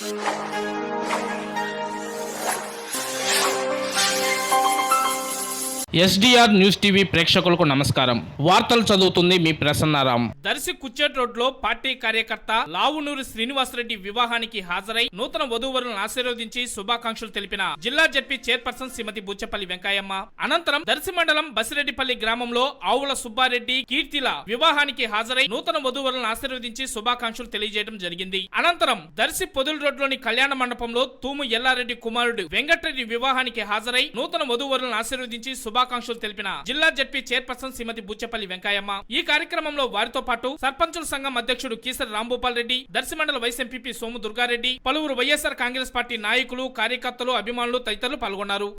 Thank you. SDR news TV ప్రేక్షకులకు నమస్కారం. వార్తలు చదువుతుంది మీ ప్రసన్నారాం. దర్శి కుచ్చేట్ రోడ్లో పార్టీ కార్యకర్త లావునూరు శ్రీనివాసరెడ్డి వివాహానికి హాజరై నూతన వధూవరులను ఆశీర్వదించి శుభాకాంక్షలు తెలిపిన జిల్లా జడ్పీ చైర్పర్సన్ శ్రీమతి బుచ్చపల్లి వెంకయ్యమ్మ. అనంతరం దర్శి మండలం బసిరెడ్డిపల్లి గ్రామంలో ఆవుల సుబ్బారెడ్డి కీర్తిల వివాహానికి హాజరై నూతన వధూవరులను ఆశీర్వదించి శుభాకాంక్షలు తెలియజేయడం జరిగింది. అనంతరం దర్శి పొదుల రోడ్లోని కళ్యాణ మండపంలో తూము ఎల్లారెడ్డి కుమారుడు వెంకటరెడ్డి వివాహానికి హాజరై నూతన వధూవరులను ఆశీర్వదించి శుభాకాంక్షలు తెలిపిన జిల్లా జడ్పీ చైర్పర్సన్ శ్రీమతి బుచ్చపల్లి వెంకయ్యమ్మ. ఈ కార్యక్రమంలో వారితో పాటు సర్పంచుల సంఘం అధ్యక్షుడు కీసరి రాంభూపాల్ రెడ్డి దర్శి మండల వైస్ ఎంపీపీ సోము దుర్గారెడ్డి పలువురు వైఎస్ఆర్ కాంగ్రెస్ పార్టీ నాయకులు కార్యకర్తలు అభిమానులు తదితరులు పాల్గొన్నారు.